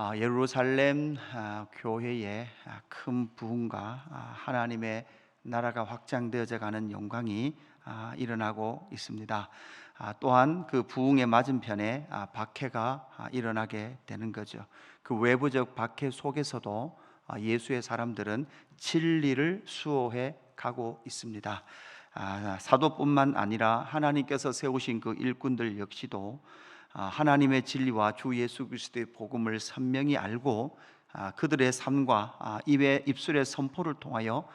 아, 예루살렘 아, 교회의 아, 큰 부흥과 아, 하나님의 나라가 확장되어져 가는 영광이 아, 일어나고 있습니다. 아, 또한 그 부흥의 맞은편에 아, 박해가 아, 일어나게 되는 거죠. 그 외부적 박해 속에서도 아, 예수의 사람들은 진리를 수호해 가고 있습니다. 아, 사도뿐만 아니라 하나님께서 세우신 그 일꾼들 역시도 아, 하나님의 진리와 주 예수 그리스도의 복음을 선명히 알고 아, 그들의 삶과 아, 입의 입술의 선포를 통하여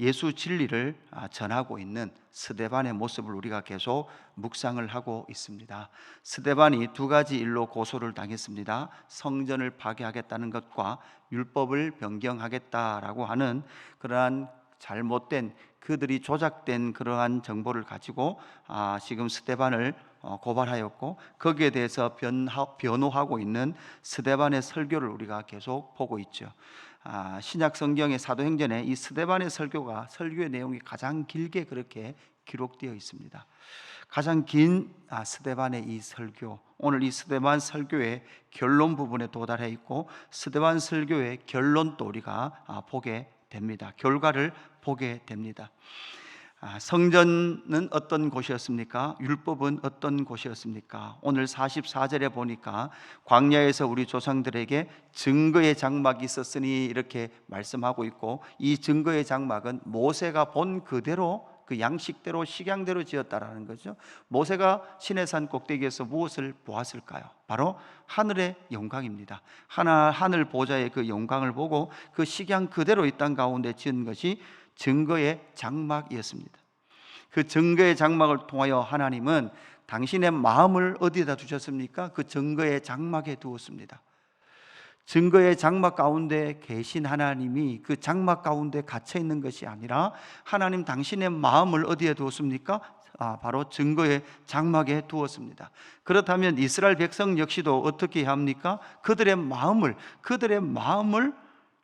예수 진리를 아, 전하고 있는 스데반의 모습을 우리가 계속 묵상을 하고 있습니다. 스데반이 두 가지 일로 고소를 당했습니다. 성전을 파괴하겠다는 것과 율법을 변경하겠다라고 하는 그러한 잘못된 그들이 조작된 그러한 정보를 가지고 아, 지금 스데반을 어, 고발하였고 거기에 대해서 변하, 변호하 고 있는 스데반의 설교를 우리가 계속 보고 있죠. 아, 신약 성경의 사도행전에 이 스데반의 설교가 설교의 내용이 가장 길게 그렇게 기록되어 있습니다. 가장 긴 아, 스데반의 이 설교 오늘 이 스데반 설교의 결론 부분에 도달해 있고 스데반 설교의 결론도 우리가 아, 보게 됩니다. 결과를 보게 됩니다. 아, 성전은 어떤 곳이었습니까? 율법은 어떤 곳이었습니까? 오늘 44절에 보니까 광야에서 우리 조상들에게 증거의 장막이 있었으니 이렇게 말씀하고 있고 이 증거의 장막은 모세가 본 그대로 그 양식대로 식양대로 지었다라는 거죠. 모세가 시내산 꼭대기에서 무엇을 보았을까요? 바로 하늘의 영광입니다. 하나 하늘 보좌의 그 영광을 보고 그 식양 그대로 이 땅 가운데 지은 것이 증거의 장막이었습니다. 그 증거의 장막을 통하여 하나님은 당신의 마음을 어디에다 두셨습니까? 그 증거의 장막에 두었습니다. 증거의 장막 가운데 계신 하나님이 그 장막 가운데 갇혀 있는 것이 아니라 하나님 당신의 마음을 어디에 두었습니까? 아, 바로 증거의 장막에 두었습니다. 그렇다면 이스라엘 백성 역시도 어떻게 합니까? 그들의 마음을 그들의 마음을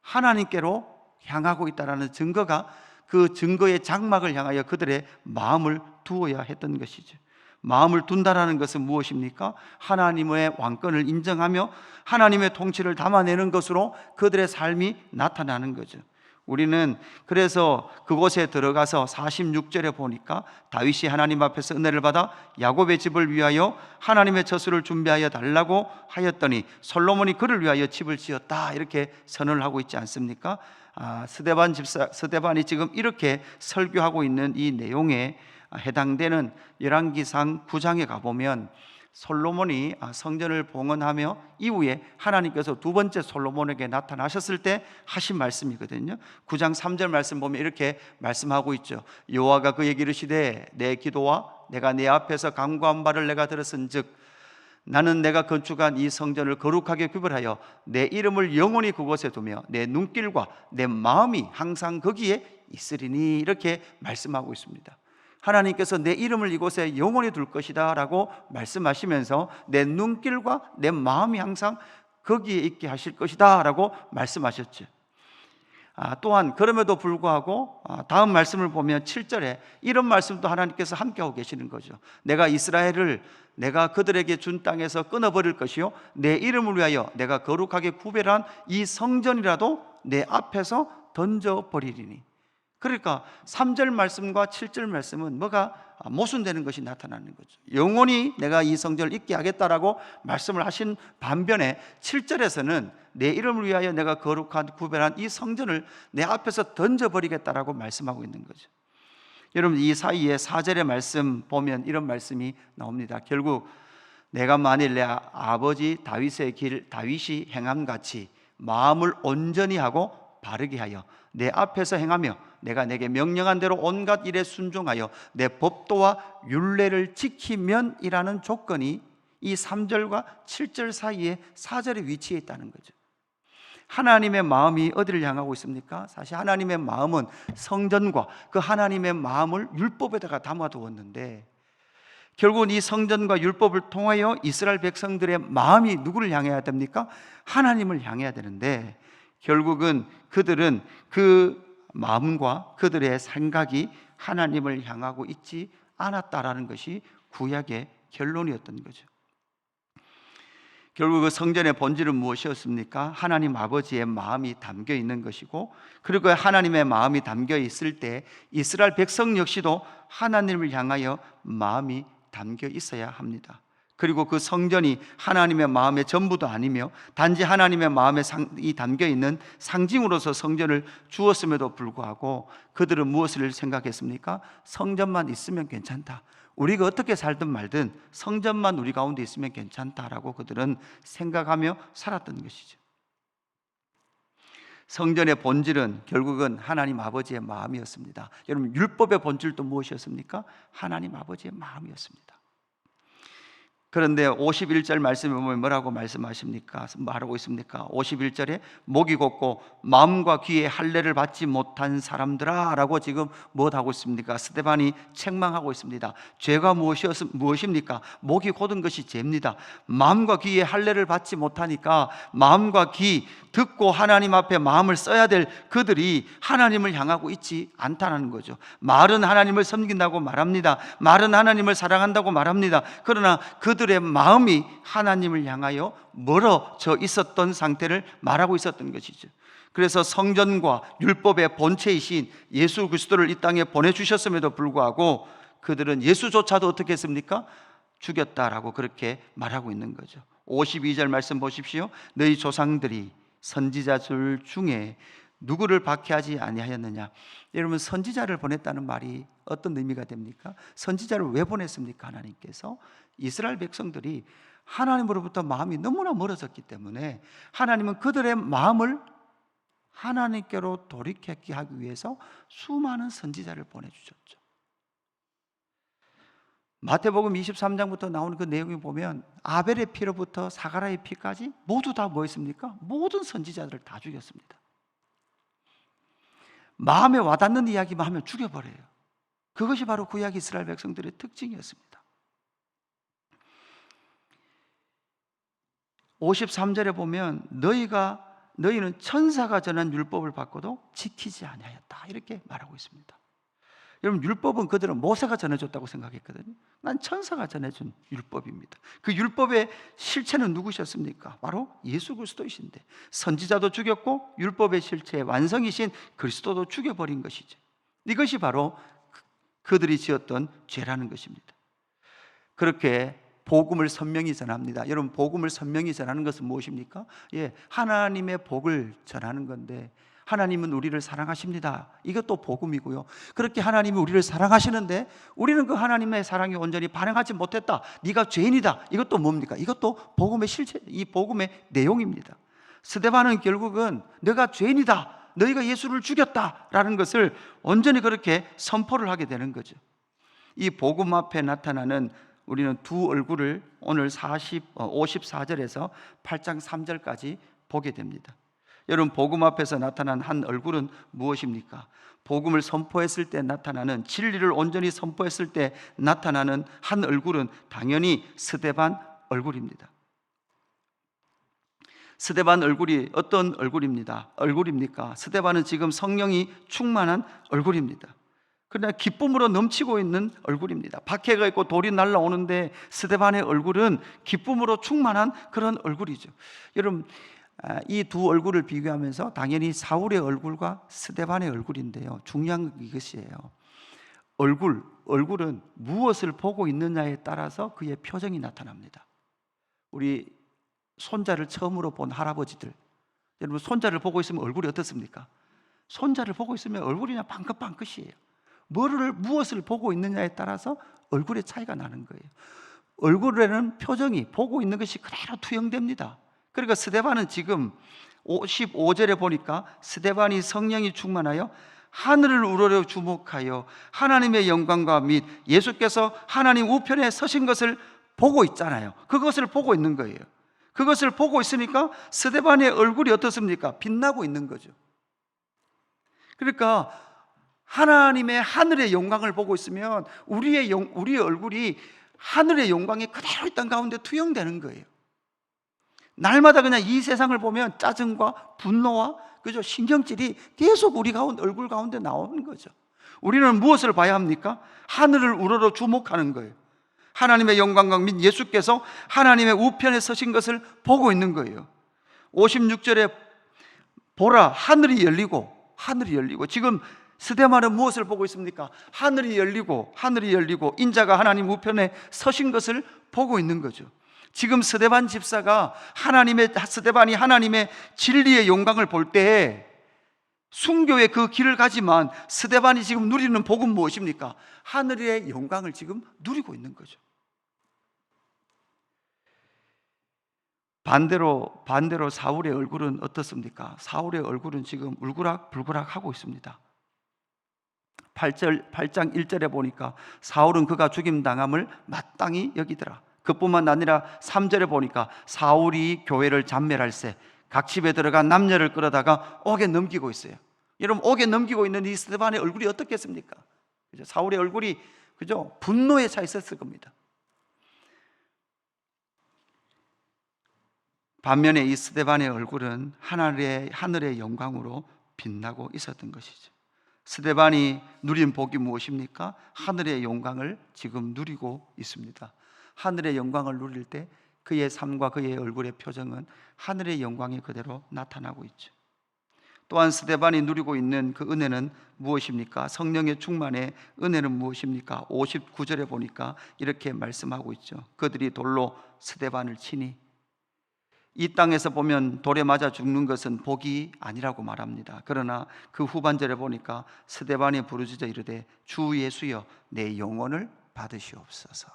하나님께로 향하고 있다라는 증거가 그 증거의 장막을 향하여 그들의 마음을 두어야 했던 것이죠. 마음을 둔다라는 것은 무엇입니까? 하나님의 왕권을 인정하며 하나님의 통치를 담아내는 것으로 그들의 삶이 나타나는 거죠. 우리는 그래서 그곳에 들어가서 46절에 보니까 다윗이 하나님 앞에서 은혜를 받아 야곱의 집을 위하여 하나님의 처소를 준비하여 달라고 하였더니 솔로몬이 그를 위하여 집을 지었다 이렇게 선언을 하고 있지 않습니까? 아, 스데반 집사 스데반이 지금 이렇게 설교하고 있는 이 내용에 해당되는 열왕기상 9장에 가보면 솔로몬이 아, 성전을 봉헌하며 이후에 하나님께서 두 번째 솔로몬에게 나타나셨을 때 하신 말씀이거든요. 9장 3절 말씀 보면 이렇게 말씀하고 있죠. 여호와가 그에게 이르시되 내 기도와 내가 내 앞에서 강구한 바를 내가 들었은즉 나는 내가 건축한 이 성전을 거룩하게 구별하여 내 이름을 영원히 그곳에 두며 내 눈길과 내 마음이 항상 거기에 있으리니 이렇게 말씀하고 있습니다. 하나님께서 내 이름을 이곳에 영원히 둘 것이다 라고 말씀하시면서 내 눈길과 내 마음이 항상 거기에 있게 하실 것이다 라고 말씀하셨죠. 아, 또한 그럼에도 불구하고 아, 다음 말씀을 보면 7절에 이런 말씀도 하나님께서 함께하고 계시는 거죠. 내가 이스라엘을 내가 그들에게 준 땅에서 끊어버릴 것이요 내 이름을 위하여 내가 거룩하게 구별한 이 성전이라도 내 앞에서 던져버리리니 그러니까 3절 말씀과 7절 말씀은 뭐가 모순되는 것이 나타나는 거죠. 영원히 내가 이 성전을 잊게 하겠다라고 말씀을 하신 반면에 7절에서는 내 이름을 위하여 내가 거룩한 구별한 이 성전을 내 앞에서 던져버리겠다라고 말씀하고 있는 거죠. 여러분 이 사이에 4절의 말씀 보면 이런 말씀이 나옵니다. 결국 내가 만일 내 아버지 다윗의 길 다윗이 행함 같이 마음을 온전히 하고 바르게 하여 내 앞에서 행하며 내가 내게 명령한 대로 온갖 일에 순종하여 내 법도와 율례를 지키면이라는 조건이 이 3절과 7절 사이에 4절에 위치해 있다는 거죠. 하나님의 마음이 어디를 향하고 있습니까? 사실 하나님의 마음은 성전과 그 하나님의 마음을 율법에다가 담아 두었는데 결국은 이 성전과 율법을 통하여 이스라엘 백성들의 마음이 누구를 향해야 됩니까? 하나님을 향해야 되는데 결국은 그들은 그 마음과 그들의 생각이 하나님을 향하고 있지 않았다라는 것이 구약의 결론이었던 거죠. 결국 그 성전의 본질은 무엇이었습니까? 하나님 아버지의 마음이 담겨 있는 것이고 그리고 하나님의 마음이 담겨 있을 때 이스라엘 백성 역시도 하나님을 향하여 마음이 담겨 있어야 합니다. 그리고 그 성전이 하나님의 마음의 전부도 아니며 단지 하나님의 마음에 이 담겨 있는 상징으로서 성전을 주었음에도 불구하고 그들은 무엇을 생각했습니까? 성전만 있으면 괜찮다. 우리가 어떻게 살든 말든 성전만 우리 가운데 있으면 괜찮다라고 그들은 생각하며 살았던 것이죠. 성전의 본질은 결국은 하나님 아버지의 마음이었습니다. 여러분 율법의 본질도 무엇이었습니까? 하나님 아버지의 마음이었습니다. 그런데 51절 말씀에 보면 뭐라고 말씀하십니까? 말하고 있습니까? 51절에 목이 곱고 마음과 귀에 할례를 받지 못한 사람들아 라고 지금 무엇 하고 있습니까? 스테반이 책망하고 있습니다. 죄가 무엇이었, 무엇입니까? 목이 곧은 것이 죄입니다. 마음과 귀에 할례를 받지 못하니까 마음과 귀 듣고 하나님 앞에 마음을 써야 될 그들이 하나님을 향하고 있지 않다는 거죠. 말은 하나님을 섬긴다고 말합니다. 말은 하나님을 사랑한다고 말합니다. 그러나 그들 그들의 마음이 하나님을 향하여 멀어져 있었던 상태를 말하고 있었던 것이죠. 그래서 성전과 율법의 본체이신 예수 그리스도를 이 땅에 보내주셨음에도 불구하고 그들은 예수조차도 어떻게 했습니까? 죽였다라고 그렇게 말하고 있는 거죠. 52절 말씀 보십시오. 너희 조상들이 선지자들 중에 누구를 박해하지 아니하였느냐? 여러분 선지자를 보냈다는 말이 어떤 의미가 됩니까? 선지자를 왜 보냈습니까? 하나님께서 이스라엘 백성들이 하나님으로부터 마음이 너무나 멀어졌기 때문에 하나님은 그들의 마음을 하나님께로 돌이키게 하기 위해서 수많은 선지자를 보내주셨죠. 마태복음 23장부터 나오는 그 내용을 보면 아벨의 피로부터 사가라의 피까지 모두 다 뭐였습니까? 모든 선지자들을 다 죽였습니다. 마음에 와닿는 이야기만 하면 죽여버려요. 그것이 바로 구약 이스라엘 백성들의 특징이었습니다. 53절에 보면 너희가 너희는 천사가 전한 율법을 받고도 지키지 아니하였다 이렇게 말하고 있습니다. 여러분 율법은 그들은 모세가 전해줬다고 생각했거든요. 난 천사가 전해준 율법입니다. 그 율법의 실체는 누구셨습니까? 바로 예수 그리스도이신데 선지자도 죽였고 율법의 실체의 완성이신 그리스도도 죽여버린 것이죠. 이것이 바로 그, 그들이 지었던 죄라는 것입니다. 그렇게 복음을 선명히 전합니다. 여러분 복음을 선명히 전하는 것은 무엇입니까? 예, 하나님의 복을 전하는 건데 하나님은 우리를 사랑하십니다. 이것도 복음이고요. 그렇게 하나님이 우리를 사랑하시는데 우리는 그 하나님의 사랑에 온전히 반응하지 못했다. 네가 죄인이다. 이것도 뭡니까? 이것도 복음의 실체, 이 복음의 내용입니다. 스데반은 결국은 내가 죄인이다. 너희가 예수를 죽였다라는 것을 온전히 그렇게 선포를 하게 되는 거죠. 이 복음 앞에 나타나는 우리는 두 얼굴을 오늘 40, 54절에서 8장 3절까지 보게 됩니다. 여러분 복음 앞에서 나타난 한 얼굴은 무엇입니까? 복음을 선포했을 때 나타나는 진리를 온전히 선포했을 때 나타나는 한 얼굴은 당연히 스데반 얼굴입니다. 스데반 얼굴이 어떤 얼굴입니다. 얼굴입니까? 스데반은 지금 성령이 충만한 얼굴입니다. 그러나 기쁨으로 넘치고 있는 얼굴입니다. 박해가 있고 돌이 날라오는데 스데반의 얼굴은 기쁨으로 충만한 그런 얼굴이죠. 여러분 아, 이두 얼굴을 비교하면서 당연히 사울의 얼굴과 스데반의 얼굴인데요. 중요한 건 이것이에요. 얼굴, 얼굴은 무엇을 보고 있느냐에 따라서 그의 표정이 나타납니다. 우리 손자를 처음으로 본 할아버지들, 여러분 손자를 보고 있으면 얼굴이 어떻습니까? 손자를 보고 있으면 얼굴이 그냥 방긋방긋이에요. 뭐를 무엇을 보고 있느냐에 따라서 얼굴의 차이가 나는 거예요. 얼굴에는 표정이 보고 있는 것이 그대로 투영됩니다. 그러니까 스데반은 지금 55절에 보니까 스데반이 성령이 충만하여 하늘을 우러러 주목하여 하나님의 영광과 및 예수께서 하나님 우편에 서신 것을 보고 있잖아요. 그것을 보고 있는 거예요. 그것을 보고 있으니까 스데반의 얼굴이 어떻습니까? 빛나고 있는 거죠. 그러니까 하나님의 하늘의 영광을 보고 있으면 우리의 영, 우리의 얼굴이 하늘의 영광이 그대로 있던 가운데 투영되는 거예요. 날마다 그냥 이 세상을 보면 짜증과 분노와 그죠 신경질이 계속 우리 가운데 얼굴 가운데 나오는 거죠. 우리는 무엇을 봐야 합니까? 하늘을 우러러 주목하는 거예요. 하나님의 영광과 및 예수께서 하나님의 우편에 서신 것을 보고 있는 거예요. 56절에 보라 하늘이 열리고 하늘이 열리고 지금 스데반은 무엇을 보고 있습니까? 하늘이 열리고 하늘이 열리고 인자가 하나님 우편에 서신 것을 보고 있는 거죠. 지금 스데반 집사가 하나님의 스데반이 하나님의 진리의 영광을 볼 때에 순교의 그 길을 가지만 스데반이 지금 누리는 복은 무엇입니까? 하늘의 영광을 지금 누리고 있는 거죠. 반대로 반대로 사울의 얼굴은 어떻습니까? 사울의 얼굴은 지금 울그락 불그락 하고 있습니다. 8절 8장 1절에 보니까 사울은 그가 죽임 당함을 마땅히 여기더라. 그뿐만 아니라 3절에 보니까 사울이 교회를 잔멸할세 각 집에 들어가 남녀를 끌어다가 옥에 넘기고 있어요. 여러분 옥에 넘기고 있는 이 스테반의 얼굴이 어떻겠습니까? 그죠? 사울의 얼굴이 그죠? 분노에 차 있었을 겁니다. 반면에 이 스데반의 얼굴은 하늘의 하늘의 영광으로 빛나고 있었던 것이죠. 스데반이 누린 복이 무엇입니까? 하늘의 영광을 지금 누리고 있습니다. 하늘의 영광을 누릴 때 그의 삶과 그의 얼굴의 표정은 하늘의 영광이 그대로 나타나고 있죠. 또한 스데반이 누리고 있는 그 은혜는 무엇입니까? 성령의 충만의 은혜는 무엇입니까? 59절에 보니까 이렇게 말씀하고 있죠. 그들이 돌로 스데반을 치니 이 땅에서 보면 돌에 맞아 죽는 것은 복이 아니라고 말합니다. 그러나 그 후반절에 보니까 스데반이 부르짖어 이르되 주 예수여 내 영혼을 받으시옵소서.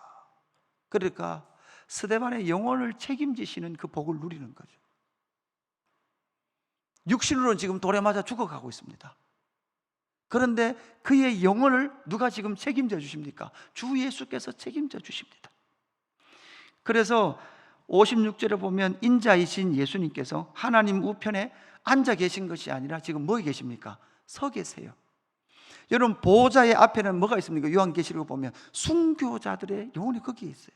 그러니까 스데반의 영혼을 책임지시는 그 복을 누리는 거죠. 육신으로는 지금 돌에 맞아 죽어가고 있습니다. 그런데 그의 영혼을 누가 지금 책임져 주십니까? 주 예수께서 책임져 주십니다. 그래서 56절에 보면 인자이신 예수님께서 하나님 우편에 앉아 계신 것이 아니라 지금 뭐 계십니까? 서 계세요. 여러분 보호자의 앞에는 뭐가 있습니까? 요한계시록 보면 순교자들의 영혼이 거기에 있어요.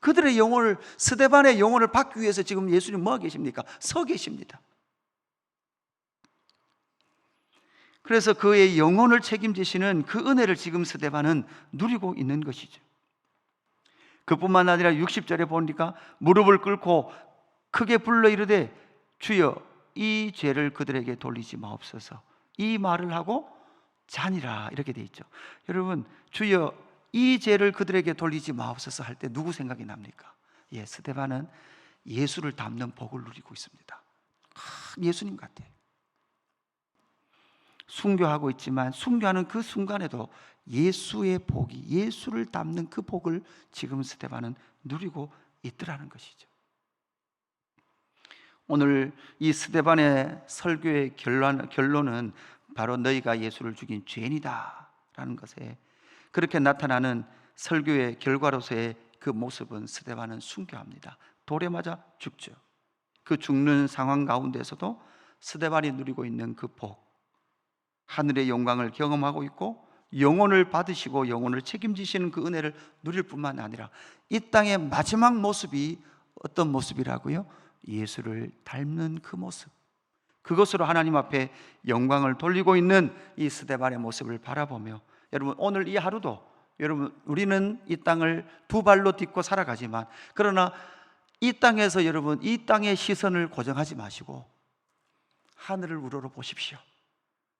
그들의 영혼을 스데반의 영혼을 받기 위해서 지금 예수님 뭐 계십니까? 서 계십니다. 그래서 그의 영혼을 책임지시는 그 은혜를 지금 스데반은 누리고 있는 것이죠. 그뿐만 아니라 60절에 보니까 무릎을 꿇고 크게 불러 이르되 주여 이 죄를 그들에게 돌리지 마옵소서. 이 말을 하고 잔이라 이렇게 돼 있죠. 여러분 주여 이 죄를 그들에게 돌리지 마옵소서 할 때 누구 생각이 납니까? 예, 스데반은 예수를 닮는 복을 누리고 있습니다. 아, 예수님 같아요. 순교하고 있지만 순교하는 그 순간에도 예수의 복이 예수를 닮는 그 복을 지금 스테반은 누리고 있더라는 것이죠. 오늘 이 스테반의 설교의 결론, 결론은 바로 너희가 예수를 죽인 죄인이다라는 것에 그렇게 나타나는 설교의 결과로서의 그 모습은 스테반은 순교합니다. 돌에 맞아 죽죠. 그 죽는 상황 가운데서도 스테반이 누리고 있는 그 복, 하늘의 영광을 경험하고 있고 영혼을 받으시고 영혼을 책임지시는 그 은혜를 누릴 뿐만 아니라 이 땅의 마지막 모습이 어떤 모습이라고요? 예수를 닮는 그 모습. 그것으로 하나님 앞에 영광을 돌리고 있는 이 스데반의 모습을 바라보며 여러분 오늘 이 하루도 여러분 우리는 이 땅을 두 발로 딛고 살아가지만 그러나 이 땅에서 여러분 이 땅의 시선을 고정하지 마시고 하늘을 우러러 보십시오.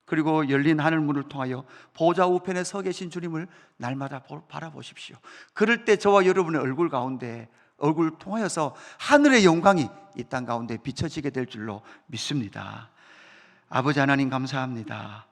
그리고 열린 하늘 문을 통하여 보좌 우편에 서 계신 주님을 날마다 바라보십시오. 그럴 때 저와 여러분의 얼굴 가운데 얼굴 통하여서 하늘의 영광이 이 땅 가운데 비춰지게 될 줄로 믿습니다. 아버지 하나님 감사합니다.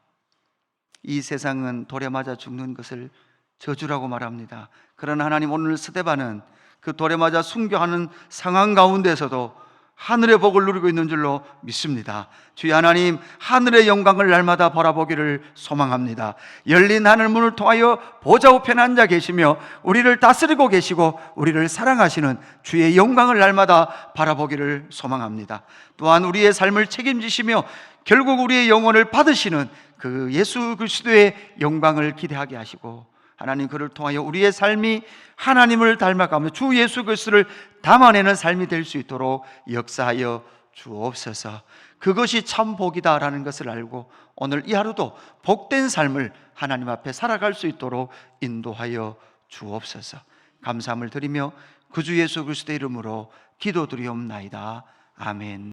이 세상은 돌에 맞아 죽는 것을 저주라고 말합니다. 그러나 하나님 오늘 스데반은 그 돌에 맞아 순교하는 상황 가운데서도 하늘의 복을 누리고 있는 줄로 믿습니다. 주여 하나님, 하늘의 영광을 날마다 바라보기를 소망합니다. 열린 하늘 문을 통하여 보좌 우편에 앉아 계시며 우리를 다스리고 계시고 우리를 사랑하시는 주의 영광을 날마다 바라보기를 소망합니다. 또한 우리의 삶을 책임지시며 결국 우리의 영혼을 받으시는 그 예수 그리스도의 영광을 기대하게 하시고 하나님 그를 통하여 우리의 삶이 하나님을 닮아가며 주 예수 그리스도를 담아내는 삶이 될 수 있도록 역사하여 주옵소서. 그것이 참 복이다라는 것을 알고 오늘 이 하루도 복된 삶을 하나님 앞에 살아갈 수 있도록 인도하여 주옵소서. 감사함을 드리며 구주 예수 그리스도의 이름으로 기도드리옵나이다. 아멘.